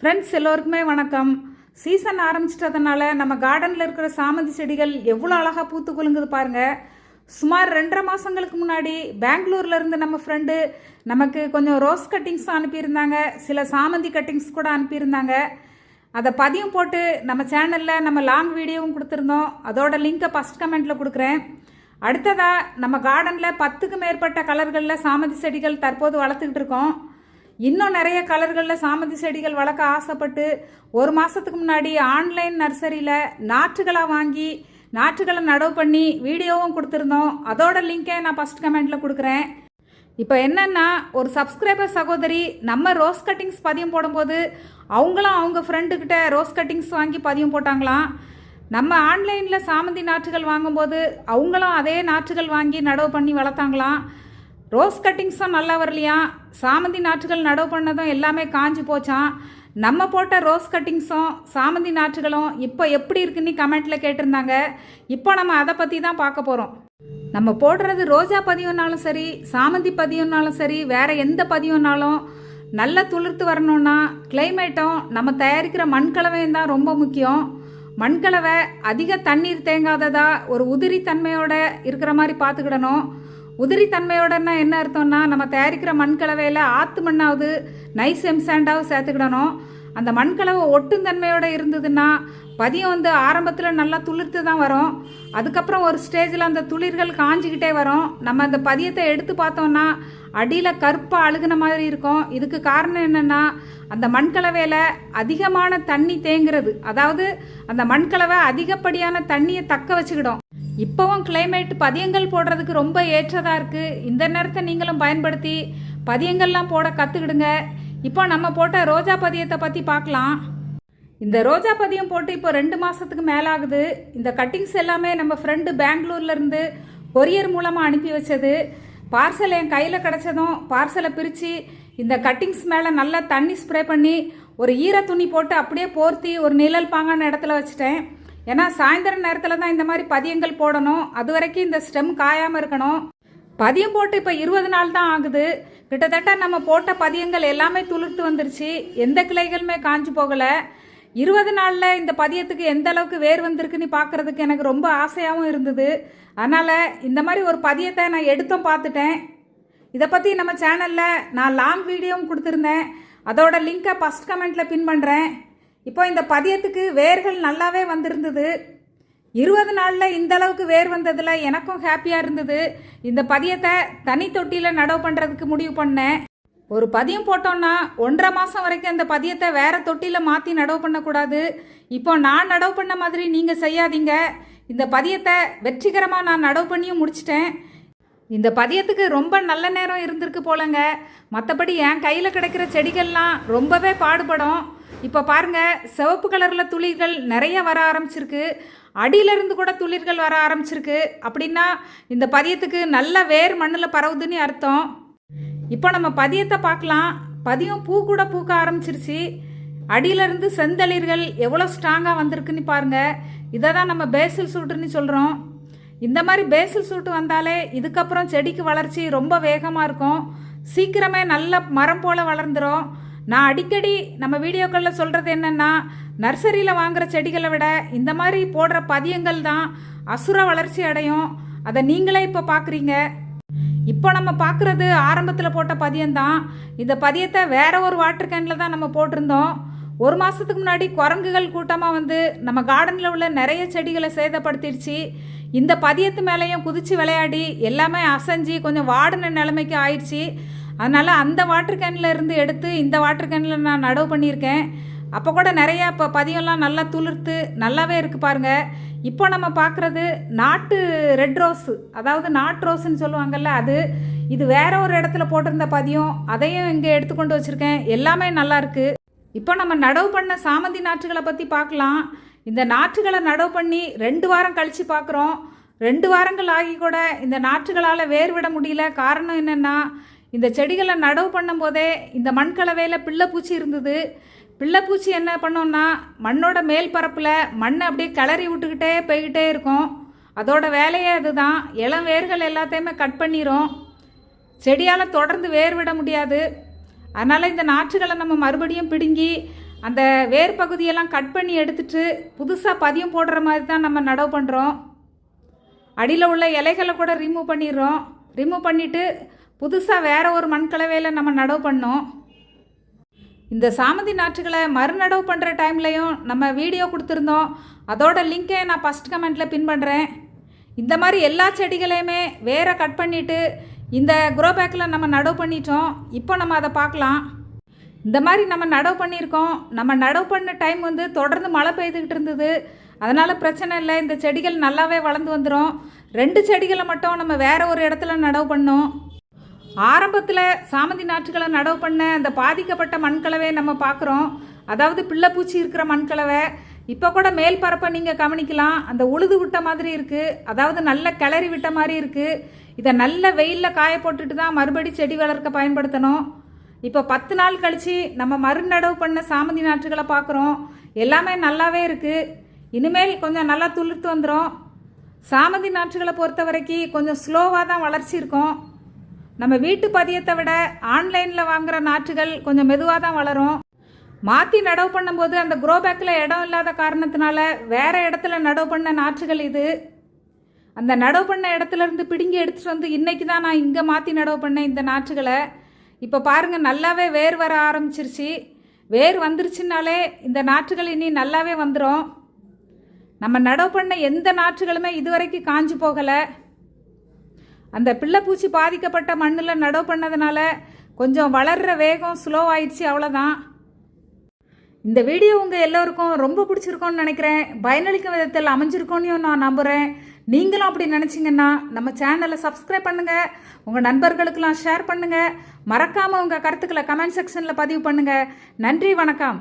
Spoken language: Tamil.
ஃப்ரெண்ட்ஸ் எல்லோருக்குமே வணக்கம். சீசன் ஆரம்பிச்சிட்டதுனால நம்ம கார்டனில் இருக்கிற சாமந்தி செடிகள் எவ்வளோ அழகாக பூத்து குலுங்குது பாருங்க. சுமார் ரெண்டரை மாதங்களுக்கு முன்னாடி பெங்களூர்லேருந்து நம்ம ஃப்ரெண்டு நமக்கு கொஞ்சம் ரோஸ் கட்டிங்ஸ் அனுப்பியிருந்தாங்க. சில சாமந்தி கட்டிங்ஸ் கூட அனுப்பியிருந்தாங்க. அதை பதியம் போட்டு நம்ம சேனலில் நம்ம லாங் வீடியோவும் கொடுத்துருந்தோம். அதோட லிங்கை ஃபஸ்ட் கமெண்ட்டில் கொடுக்குறேன். அடுத்ததாக நம்ம கார்டனில் பத்துக்கு மேற்பட்ட கலர்களில் சாமந்தி செடிகள் தற்போது வளர்த்துக்கிட்டு இருக்கோம். இன்னும் நிறைய கலர்களில் சாமந்தி செடிகள் வளர்க்க ஆசைப்பட்டு ஒரு மாதத்துக்கு முன்னாடி ஆன்லைன் நர்சரியில் நாற்றுகளாக வாங்கி நாற்றுகளை நடவு பண்ணி வீடியோவும் கொடுத்துருந்தோம். அதோட லிங்கை நான் ஃபஸ்ட் கமெண்ட்டில் கொடுக்குறேன். இப்போ என்னென்னா ஒரு சப்ஸ்கிரைபர் சகோதரி நம்ம ரோஸ் கட்டிங்ஸ் பதியம் போடும்போது அவங்களும் அவங்க ஃப்ரெண்டுக்கிட்ட ரோஸ் கட்டிங்ஸ் வாங்கி பதியம் போட்டாங்களாம். நம்ம ஆன்லைனில் சாமந்தி நாற்றுகள் வாங்கும்போது அவங்களும் அதே நாற்றுகள் வாங்கி நடவு பண்ணி வளர்த்தாங்களாம். ரோஸ் கட்டிங்ஸும் நல்லா வரலையாம் சாமந்தி நாற்றுகள் நடவு பண்ணதும் எல்லாமே காஞ்சி போச்சான் நம்ம போட்ட ரோஸ் கட்டிங்ஸும் சாமந்தி நாற்றுகளும் இப்போ எப்படி இருக்குன்னு கமெண்ட்டில் கேட்டிருந்தாங்க. இப்போ நம்ம அதை பற்றி தான் பார்க்க போகிறோம் நம்ம போடுறது ரோஜா பதிவுனாலும் சரி சாமந்தி பதியம்னாலும் சரி வேறு எந்த பதிவுனாலும் நல்லா துளிர்த்து வரணும்னா கிளைமேட்டும் நம்ம தயாரிக்கிற மண்கலவையும் தான் ரொம்ப முக்கியம். மண்கலவை அதிக தண்ணீர் தேங்காததாக ஒரு உதிரி தன்மையோடு இருக்கிற மாதிரி பார்த்துக்கிடணும். உதிரித்தன்மையோடனா என்ன அர்த்தம்னா நம்ம தயாரிக்கிற மண் கலவையில் ஆற்று மண்ணாவது நைஸ் எம்சாண்டாவது சேர்த்துக்கிடணும். அந்த மண்கலவை ஒட்டும் தன்மையோட இருந்ததுன்னா பதியம் வந்து ஆரம்பத்தில் நல்லா துளிர்த்து தான் வரும். அதுக்கப்புறம் ஒரு ஸ்டேஜில் அந்த துளிர்கள் காஞ்சிக்கிட்டே வரும். நம்ம அந்த பதியத்தை எடுத்து பார்த்தோம்னா அடியில் கருப்பாக அழுகுன மாதிரி இருக்கும். இதுக்கு காரணம் என்னென்னா அந்த மண்கலவையில் அதிகமான தண்ணி தேங்குறது. அதாவது அந்த மண்கலவை அதிகப்படியான தண்ணியை தக்க வச்சுக்கிடும். இப்போவும் கிளைமேட் பதியங்கள் போடுறதுக்கு ரொம்ப ஏற்றதாக இருக்குது இந்த நேரத்தை நீங்களும் பயன்படுத்தி பதியங்கள்லாம் போட கற்றுக்கிடுங்க இப்போ நம்ம போட்ட ரோஜா பதியத்தை பற்றி பார்க்கலாம். இந்த ரோஜா பதியம் போட்டு இப்போ ரெண்டு மாதத்துக்கு மேலே ஆகுது இந்த கட்டிங்ஸ் எல்லாமே நம்ம ஃப்ரெண்டு பெங்களூர்லேருந்து கொரியர் மூலமாக அனுப்பி வச்சது. பார்சல் என் கையில் கிடச்சதும் பார்சலை பிரித்து இந்த கட்டிங்ஸ் மேலே நல்லா தண்ணி ஸ்ப்ரே பண்ணி ஒரு ஈர துணி போட்டு அப்படியே போர்த்தி ஒரு நிழல் பாங்கான இடத்துல வச்சுட்டேன். ஏன்னா சாயந்தர நேரத்தில் தான் இந்த மாதிரி பதியங்கள் போடணும். அது வரைக்கும் இந்த ஸ்டெம் காயாமல் இருக்கணும். பதியம் போட்டு இப்போ இருபது நாள் தான் ஆகுது. கிட்டத்தட்ட நம்ம போட்ட பதியங்கள் எல்லாமே துளிர்த்து வந்துருச்சு. எந்த கிளைகளுமே காஞ்சு போகலை. இருபது நாளில் இந்த பதியத்துக்கு எந்த அளவுக்கு வேர் வந்திருக்குன்னு பார்க்குறதுக்கு எனக்கு ரொம்ப ஆசையாகவும் இருந்தது. அதனால் இந்த மாதிரி ஒரு பதியத்தை நான் எடுத்தும் பார்த்துட்டேன். இதை பற்றி நம்ம சேனலில் நான் லாங் வீடியோவும் கொடுத்துருந்தேன். அதோட லிங்கை ஃபஸ்ட் கமெண்ட்டில் பின் பண்ணுறேன் இப்போ இந்த பதியத்துக்கு வேர்கள் நல்லாவே வந்திருந்தது. இருபது நாளில் இந்த அளவுக்கு வேர் வந்ததில் எனக்கும் ஹாப்பியாக இருந்தது. இந்த பதியத்தை தனி தொட்டியில் நடவு பண்ணுறதுக்கு முடிவு பண்ணேன். ஒரு பதியம் போட்டோம்னா ஒன்றரை மாதம் வரைக்கும் அந்த பதியத்தை வேற தொட்டியில் மாற்றி நடவு பண்ணக்கூடாது. இப்போ நான் நடவு பண்ண மாதிரி நீங்கள் செய்யாதீங்க. இந்த பதியத்தை வெற்றிகரமாக நான் நடவு பண்ணியும் முடிச்சிட்டேன். இந்த பதியத்துக்கு ரொம்ப நல்ல நேரம் இருந்திருக்கு போலங்க. மற்றபடி என் கையில் கிடைக்கிற செடிகள்லாம் ரொம்பவே பாடுபடும். இப்போ பாருங்க சிவப்பு கலரில் துளிர்கள் நிறைய வர ஆரம்பிச்சிருக்கு. அடியிலிருந்து கூட துளிர்கள் வர ஆரம்பிச்சிருக்கு. அப்படின்னா இந்த பதியத்துக்கு நல்ல வேர் மண்ணில் பரவுதுன்னு அர்த்தம். இப்போ நம்ம பதியத்தை பார்க்கலாம். பதியம் பூ கூட பூக்க ஆரம்பிச்சிருச்சு. அடியிலிருந்து செந்தளிர்கள் எவ்வளோ ஸ்ட்ராங்காக வந்திருக்குன்னு பாருங்கள் இதை தான் நம்ம பேசில் சூட்டுன்னு சொல்கிறோம் இந்த மாதிரி பேசில் சூட்டு வந்தாலே இதுக்கப்புறம் செடிக்கு வளர்ச்சி ரொம்ப வேகமாக இருக்கும். சீக்கிரமே நல்ல மரம் போல் வளர்ந்துடும் நான் அடிக்கடி நம்ம வீடியோக்களில் சொல்கிறது என்னென்னா நர்சரியில் வாங்குகிற செடிகளை விட இந்த மாதிரி போடுற பதியங்கள் தான் அசுர வளர்ச்சி அடையும். அதை நீங்களே இப்போ பார்க்குறீங்க இப்போ நம்ம பார்க்குறது ஆரம்பத்தில் போட்ட பதியம்தான். இந்த பதியத்தை வேற ஒரு வாட்டர் கேனில் தான் நம்ம போட்டிருந்தோம். ஒரு மாதத்துக்கு முன்னாடி குரங்குகள் கூட்டமாக வந்து நம்ம கார்டனில் உள்ள நிறைய செடிகளை சேதப்படுத்திடுச்சு இந்த பதியத்து மேலேயும் குதித்து விளையாடி எல்லாமே அசைஞ்சு கொஞ்சம் வாடின நிலைமைக்கு ஆயிடுச்சு. அதனால் அந்த வாட்டர் கேனில் இருந்து எடுத்து இந்த வாட்டர் கேனில் நான் நடவு பண்ணியிருக்கேன். அப்போ கூட நிறையா இப்போ பதியம்லாம் நல்லா துளிர்த்து நல்லாவே இருக்குது பாருங்கள் இப்போ நம்ம பார்க்குறது நாட்டு ரெட் ரோஸு அதாவது நாட்டு ரோஸ்ன்னு சொல்லுவாங்கல்ல அது. இது வேற ஒரு இடத்துல போட்டிருந்த பதியம் அதையும் இங்கே எடுத்துக்கொண்டு வச்சுருக்கேன். எல்லாமே நல்லா இருக்குது இப்போ நம்ம நடவு பண்ண சாமந்தி நாற்றுகளை பற்றி பார்க்கலாம் இந்த நாற்றுகளை நடவு பண்ணி ரெண்டு வாரம் கழித்து பார்க்குறோம் ரெண்டு வாரங்கள் ஆகி கூட இந்த நாற்றுகளால் வேர் விட முடியல. காரணம் என்னென்னா இந்த செடிகளை நடவு பண்ணும்போதே இந்த மண்கலவையில் பிள்ளைப்பூச்சி இருந்தது. பிள்ளைப்பூச்சி என்ன பண்ணோம்னா மண்ணோட மேல் பரப்பில் மண்ணை அப்படியே கிளறி விட்டுக்கிட்டே போய்கிட்டே இருக்கும். அதோட வேலையே அதுதான். இளம் வேர்கள் எல்லாத்தையுமே கட் பண்ணிடும் செடியால் தொடர்ந்து வேர் விட முடியாது. அதனால் இந்த நாற்றுகளை நம்ம மறுபடியும் பிடுங்கி அந்த வேர் பகுதியெல்லாம் கட் பண்ணி எடுத்துட்டு புதுசாக பதியம் போடுற மாதிரி தான் நம்ம நடவு பண்ணுறோம் அடியில் உள்ள இலைகளை கூட ரிமூவ் பண்ணிடுறோம். ரிமூவ் பண்ணிவிட்டு புதுசாக வேற ஒரு மண்கலவையில் நம்ம நடவு பண்ணோம். இந்த சாமந்தி நாற்றுகளை மறுநடவு பண்ணுற டைம்லையும் நம்ம வீடியோ கொடுத்துருந்தோம். அதோட லிங்கை நான் ஃபஸ்ட் கமெண்ட்டில் பின் பண்ணுறேன் இந்த மாதிரி எல்லா செடிகளையுமே வேற கட் பண்ணிவிட்டு இந்த குரோ பேக்கில் நம்ம நடவு பண்ணிட்டோம். இப்போ நம்ம அதை பார்க்கலாம். இந்த மாதிரி நம்ம நடவு பண்ணியிருக்கோம். நம்ம நடவு பண்ண டைம் வந்து தொடர்ந்து மழை பெய்துக்கிட்டு இருந்தது. அதனால் பிரச்சனை இல்லை. இந்த செடிகள் நல்லாவே வளர்ந்து வந்துடும் ரெண்டு செடிகளை மட்டும் நம்ம வேறு ஒரு இடத்துல நடவு பண்ணோம். ஆரம்பத்தில் சாமந்தி நாற்றுகளை நடவு பண்ண அந்த பாதிக்கப்பட்ட மண்கலவை நம்ம பார்க்குறோம். அதாவது பிள்ளைப்பூச்சி இருக்கிற மண்கலவை. இப்போ கூட மேல் பரப்பை நீங்கள் கவனிக்கலாம். அந்த உழுது விட்ட மாதிரி இருக்குது அதாவது நல்ல கிளறி விட்ட மாதிரி இருக்குது இதை நல்ல வெயிலில் காய போட்டுட்டு தான் மறுபடி செடி வளர்க்க பயன்படுத்தணும். இப்போ பத்து நாள் கழித்து நம்ம மறுநடவு பண்ண சாமந்தி நாற்றுகளை பார்க்குறோம். எல்லாமே நல்லாவே இருக்குது இனிமேல் கொஞ்சம் நல்லா துளிர்த்து வந்துடும் சாமந்தி நாற்றுகளை பொறுத்த வரைக்கும் கொஞ்சம் ஸ்லோவாக தான் வளர்ச்சி இருக்கும். நம்ம வீட்டு பதியத்தை விட ஆன்லைனில் வாங்குற நாற்றுகள் கொஞ்சம் மெதுவாக தான் வளரும். மாற்றி நடவு பண்ணும்போது அந்த க்ரோ பேக்கில் இடம் இல்லாத காரணத்தினால வேறு இடத்துல நடவு பண்ண நாற்றுகள் இது. அந்த நடவு பண்ண இடத்துல இருந்து பிடுங்கி எடுத்துகிட்டு வந்து இன்னைக்கு தான் நான் இங்கே மாற்றி நடவு பண்ணேன் இந்த நாற்றுகளை. இப்போ பாருங்கள் நல்லாவே வேர் வர ஆரம்பிச்சிருச்சு. வேர் வந்துருச்சுனாலே இந்த நாற்றுகள் இனி நல்லாவே வந்துடும் நம்ம நடவு பண்ண எந்த நாற்றுகளுமே இதுவரைக்கும் காஞ்சு போகலை. அந்த பிள்ளைப்பூச்சி பாதிக்கப்பட்ட மண்ணில் நடவு பண்ணதுனால கொஞ்சம் வளர்கிற வேகம் ஸ்லோ ஆயிடுச்சு அவ்வளோதான் இந்த வீடியோ உங்கள் எல்லோருக்கும் ரொம்ப பிடிச்சிருக்கோன்னு நினைக்கிறேன். பயனளிக்கும் விதத்தில் அமைஞ்சிருக்கோன்னு நான் நம்புகிறேன் நீங்களும் அப்படி நினச்சிங்கன்னா நம்ம சேனலை சப்ஸ்கிரைப் பண்ணுங்கள் உங்கள் நண்பர்களுக்கெல்லாம் ஷேர் பண்ணுங்கள் மறக்காமல் உங்கள் கருத்துக்களை கமெண்ட் செக்ஷனில் பதிவு பண்ணுங்கள் நன்றி வணக்கம்.